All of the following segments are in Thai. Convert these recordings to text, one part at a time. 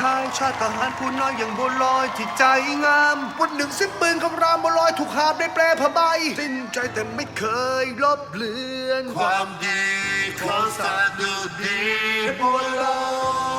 ชายชาติทหารผู้น้อยอย่างบัวลอยที่ใจงาม วันหนึ่งสิ้นปืนคำรามบัวลอยถูกหาบได้แปรผ้าใบสิ้นใจแต่ไม่เคยลบเลือน ความดีของสาดุดีบัวลอย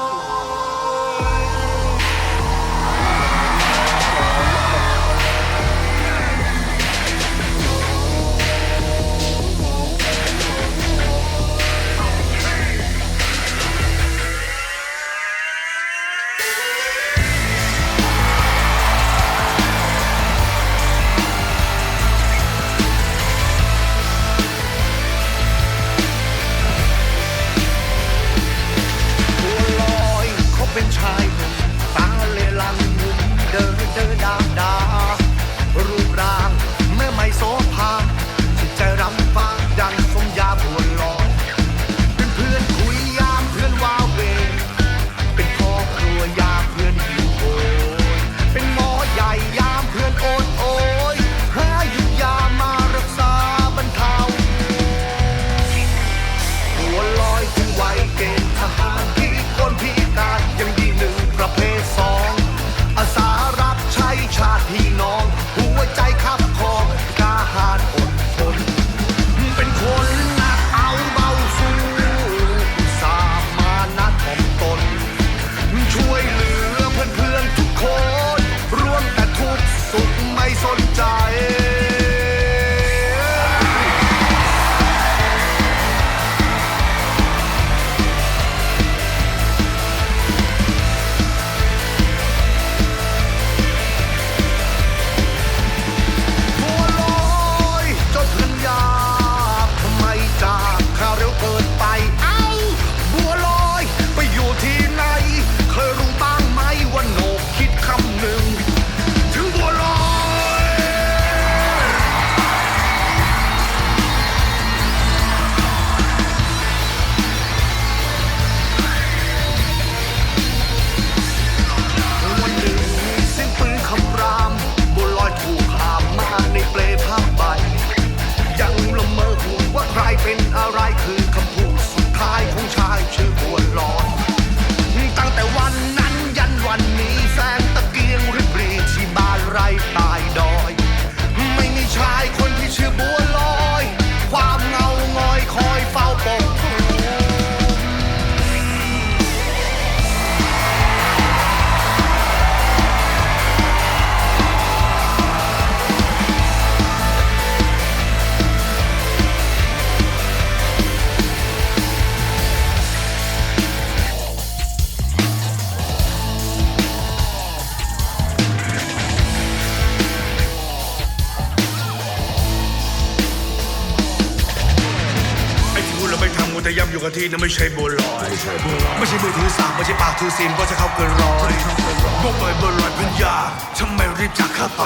แล้วไม่ทำมูแต่ย้ำอยู่กับที่นั่นไม่ใช่บัวลอย ไม่ใช่มือถือสามไม่ใช่ปากถือศีลเพราะจะเข้าเกินร้อยบอกเปิดบัวลอยเป็นยาทำไมรีบจากข้าไป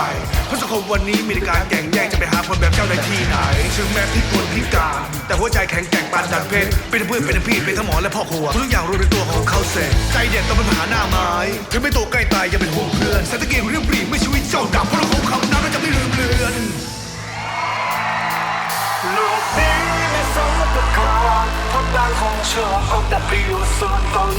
เพราะสังคมวันนี้มีแต่การแข่งแย่งจะไปหาคนแบบเจ้าได้ที่ไหน ถึงแม้พิกลพิการ แต่หัวใจแข็งแกร่งปานดันเพชรเป็นทั้งเพื่อนเป็นทั้งพี่เป็นทั้งหมอและพ่อครัวทุกอย่างรวมในตัวของเขาเสร็จใจเด็ดต้องเป็นมหาหน้าไม้ถึงไม่ตัวใกล้ตายยังเป็นห่วงเพื่อนเศรษฐกิจเรียบรีไม่ชีวิตเจ้าดับเพราะเราคงคำนั้นเราจะไม่ลืมเลือน เพราะบางของชอบแต่ประโยชน์ส่วนตน